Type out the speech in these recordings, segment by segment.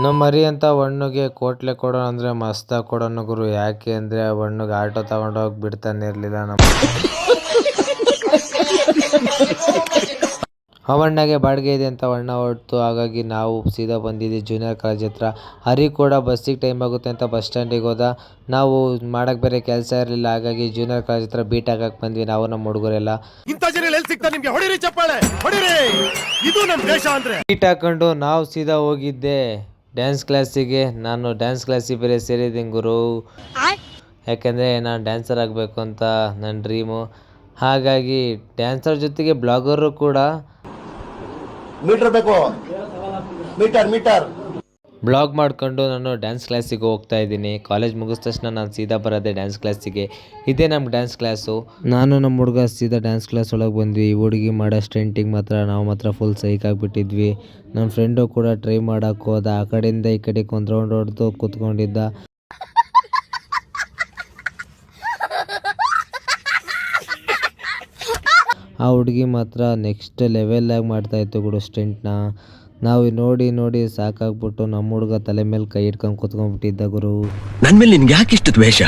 ನಮ್ಮ ಮರಿ ಅಂತ ಹಣ್ಣುಗೆ ಕೋಟ್ಲೆ ಕೊಡೋಣ ಅಂದ್ರೆ ಮಸ್ತಾಗಿ ಕೊಡೋಣ ಗುರು. ಯಾಕೆ ಅಂದ್ರೆ ಆ ಹಣ್ಣುಗೆ ಆಟೋ ತಗೊಂಡೋಗಿ ಬಿಡ್ತಾನೆ ಇರ್ಲಿಲ್ಲ ನಮ್ಮ ಅವಣ್ಣಗೆ ಬಾಡಿಗೆ ಇದೆ ಅಂತ ಅಣ್ಣ ಹೊರಟು ಹಾಗಾಗಿ ನಾವು ಸೀದಾ ಬಂದಿದ್ದೆ ಜೂನಿಯರ್ ಕಾಲೇಜ್ ಹತ್ರ. ಹರಿ ಕೂಡ ಬಸ್ಸಿಗೆ ಟೈಮ್ ಆಗುತ್ತೆ ಅಂತ ಬಸ್ ಸ್ಟ್ಯಾಂಡಿಗೆ ಹೋದ. ನಾವು ಮಾಡಕ್ಕೆ ಬೇರೆ ಕೆಲಸ ಇರಲಿಲ್ಲ. ಹಾಗಾಗಿ ಜೂನಿಯರ್ ಕಾಲೇಜ್ ಹತ್ರ ಬೀಟ್ ಹಾಕಕ್ಕೆ ಬಂದ್ವಿ ನಾವು ನಮ್ಮ ಹುಡುಗರೆಲ್ಲ. ಇಂಥ ಜನ ಎಲ್ಲಿ ಸಿಗ್ತಾರೆ ನಿಮ್ಗೆ? ಹೊಡಿರಿ ಚಪ್ಪಾಳೆ ಹೊಡಿರಿ. ಇದು ನಮ್ ದೇಶ ಅಂದ್ರೆ. ಬೀಟ್ ಹಾಕೊಂಡು ನಾವು ಸೀದಾ ಹೋಗಿದ್ದೆ. ಡ್ಯಾನ್ಸ್ ಕ್ಲಾಸಿಗೆ ನಾನು ಡ್ಯಾನ್ಸ್ ಕ್ಲಾಸಿಗೆ ಬೇರೆ ಸೇರಿದ್ದೀನಿ ಗುರು. ಯಾಕೆಂದರೆ ನಾನು ಡ್ಯಾನ್ಸರ್ ಆಗಬೇಕು ಅಂತ ನನ್ನ ಡ್ರೀಮು ಹಾಗಾಗಿ ಡ್ಯಾನ್ಸರ್ ಜೊತೆಗೆ ಬ್ಲಾಗರು ಕೂಡ. ಮೀಟರ್ ಬೇಕು. ಮೀಟರ್ ಮೀಟರ್ ಬ್ಲಾಗ್ ಮಾಡಿಕೊಂಡು ನಾನು ಡ್ಯಾನ್ಸ್ ಕ್ಲಾಸಿಗೆ ಹೋಗ್ತಾ ಇದ್ದೀನಿ. ಕಾಲೇಜ್ ಮುಗಿದ ತಕ್ಷಣ ನಾನು ಸೀದಾ ಬರೋದೆ ಡ್ಯಾನ್ಸ್ ಕ್ಲಾಸಿಗೆ ಇದೇ ನಮ್ಮ ಡ್ಯಾನ್ಸ್ ಕ್ಲಾಸು ನಾನು ನಮ್ಮ ಹುಡುಗ ಸೀದಾ ಡ್ಯಾನ್ಸ್ ಕ್ಲಾಸ್ ಒಳಗೆ ಬಂದ್ವಿ. ಹುಡುಗಿ ಮಾಡೋ ಸ್ಟೆಂಟಿಗೆ ಮಾತ್ರ ನಾವು ಮಾತ್ರ ಫುಲ್ ಸೈಕ್ ಆಗಿಬಿಟ್ಟಿದ್ವಿ. ನನ್ನ ಫ್ರೆಂಡು ಕೂಡ ಟ್ರೈ ಮಾಡೋಕ್ಕೆ ಹೋದ. ಆ ಕಡೆಯಿಂದ ಈ ಕಡೆಗೆ ಒಂದು ರೌಂಡ್ ಹೊಡೆದು ಕೂತ್ಕೊಂಡಿದ್ದ. ಆ ಹುಡುಗಿ ಮಾತ್ರ ನೆಕ್ಸ್ಟ್ ಲೆವೆಲ್ಲಾಗಿ ಮಾಡ್ತಾಯಿತ್ತು ಗುಡು ಸ್ಟೆಂಟ್ನ ನಾವು ನೋಡಿ ನೋಡಿ ಸಾಕಾಗ್ಬಿಟ್ಟು ನಮ್ಮ ಹುಡುಗ ತಲೆ ಮೇಲೆ ಕೈ ಇಟ್ಕೊಂಡು ಕುತ್ಕೊಂಡ್ಬಿಟ್ಟಿದ್ದ ಗುರು. ನನ್ ಮೇಲೆ ನಿನ್ಗೆ ಯಾಕೆ ಇಷ್ಟು ದ್ವೇಷ?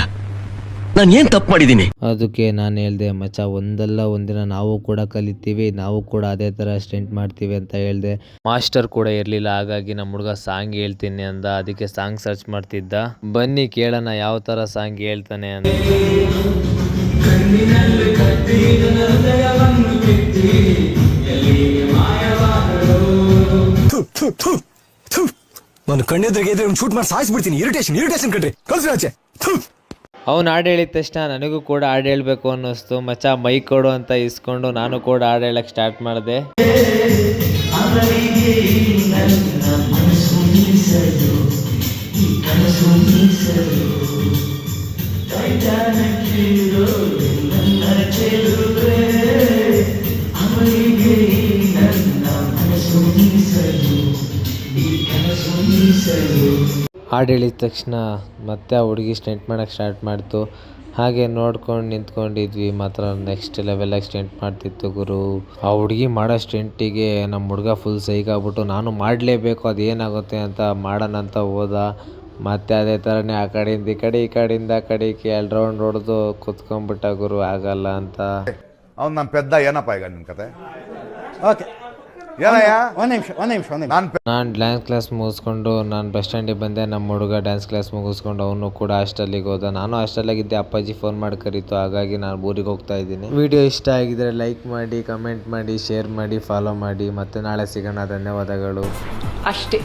ನಾನು ಏನ್ ತಪ್ಪು ಮಾಡಿದ್ದೀನಿ ಅದಕ್ಕೆ ನಾನು ಹೇಳ್ದೆ ಮಚ್ಚ ಒಂದಲ್ಲ ಒಂದಿನ ನಾವು ಕೂಡ ಕಲಿತೀವಿ ನಾವು ಕೂಡ ಅದೇ ಥರ ಸ್ಟೆಂಟ್ ಮಾಡ್ತೀವಿ ಅಂತ ಹೇಳ್ದೆ. ಮಾಸ್ಟರ್ ಕೂಡ ಇರಲಿಲ್ಲ ಹಾಗಾಗಿ ನಮ್ಮ ಹುಡುಗ ಸಾಂಗ್ ಹೇಳ್ತೀನಿ ಅಂದ. ಅದಕ್ಕೆ ಸಾಂಗ್ ಸರ್ಚ್ ಮಾಡ್ತಿದ್ದ. ಬನ್ನಿ ಕೇಳೋಣ ಯಾವ ಥರ ಸಾಂಗ್ ಹೇಳ್ತಾನೆ ಅಂತ. ನಾನು ಕಣ್ಣೆದ್ರಿಗೆ ಇದ್ರೆ ಶೂಟ್ ಮಾಡಿ ಸಾಯಿಸ್ಬಿಡ್ತೀನಿ. ಇರಿಟೇಷನ್ ಇರಿಟೇಷನ್ ಕಣ್ರಿ. ಕಳ್ಸಿ ಆಚೆ. ಅವ್ನು ಹಾಡು ಹೇಳಿದ ತಕ್ಷಣ ನನಗೂ ಕೂಡ ಹಾಡು ಹೇಳಬೇಕು ಅನ್ನಿಸ್ತು. ಮಚ್ಚ ಮೈ ಕೊಡು ಅಂತ ಇಸ್ಕೊಂಡು ನಾನು ಕೂಡ ಹಾಡು ಹೇಳಕ್ಕೆ ಸ್ಟಾರ್ಟ್ ಮಾಡಿದೆ. ಹಾಡು ಹೇಳಿದ ತಕ್ಷಣ ಮತ್ತೆ ಆ ಹುಡುಗಿ ಸ್ಟೆಂಟ್ ಮಾಡೋಕ್ಕೆ ಸ್ಟಾರ್ಟ್ ಮಾಡ್ತು. ಹಾಗೆ ನೋಡ್ಕೊಂಡು ನಿಂತ್ಕೊಂಡಿದ್ವಿ. ಮಾತ್ರ ನೆಕ್ಸ್ಟ್ ಲೆವೆಲಾಗಿ ಸ್ಟೆಂಟ್ ಮಾಡ್ತಿತ್ತು ಗುರು. ಆ ಹುಡುಗಿ ಮಾಡೋ ಸ್ಟೆಂಟಿಗೆ ನಮ್ಮ ಹುಡುಗ ಫುಲ್ ಸೈಕ್ ಆಗ್ಬಿಟ್ಟು ನಾನು ಮಾಡಲೇಬೇಕು ಅದು ಏನಾಗುತ್ತೆ ಅಂತ ಮಾಡೋಣ ಅಂತ ಹೋದ. ಮತ್ತೆ ಅದೇ ಥರನೇ ಆ ಕಡೆಯಿಂದ ಈ ಕಡೆ ಈ ಕಡೆಯಿಂದ ಆ ಕಡೆಗೆ ಎರಡು ರೌಂಡ್ ಹೊಡೆದು ಕುತ್ಕೊಂಡ್ಬಿಟ್ಟ ಗುರು. ಆಗಲ್ಲ ಅಂತ. ಅವ್ನು ನಮ್ಮ ಪೆದ್ದ ಏನಪ್ಪ ಈಗ ನಿಮ್ಮ ಕತೆ? ಓಕೆ ಏನಯ್ಯ ಒಂದ್ ನಿಮಿಷ ಒಂದ್ ನಿಮಿಷ ಒಂದ್ ನಿಮಿಷ. ನಾನು ನಾನು ಡ್ಯಾನ್ಸ್ ಕ್ಲಾಸ್ ಮುಗಿಸ್ಕೊಂಡು ನಾನು ಬಸ್ ಸ್ಟ್ಯಾಂಡಿಗೆ ಬಂದೆ ನಮ್ಮ ಹುಡುಗ ಡ್ಯಾನ್ಸ್ ಕ್ಲಾಸ್ ಮುಗಿಸ್ಕೊಂಡು ಅವನು ಕೂಡ ಹಾಸ್ಟೆಲಿಗೆ ಹೋದ. ನಾನು ಹಾಸ್ಟೆಲಾಗಿದ್ದೆ ಅಪ್ಪಾಜಿ ಫೋನ್ ಮಾಡಿ ಕರೀತು. ಹಾಗಾಗಿ ನಾನು ಊರಿಗೆ ಹೋಗ್ತಾ ಇದ್ದೀನಿ. ವಿಡಿಯೋ ಇಷ್ಟ ಆಗಿದ್ರೆ ಲೈಕ್ ಮಾಡಿ ಕಮೆಂಟ್ ಮಾಡಿ ಶೇರ್ ಮಾಡಿ ಫಾಲೋ ಮಾಡಿ. ಮತ್ತೆ ನಾಳೆ ಸಿಗೋಣ. ಧನ್ಯವಾದಗಳು. ಅಷ್ಟೇ.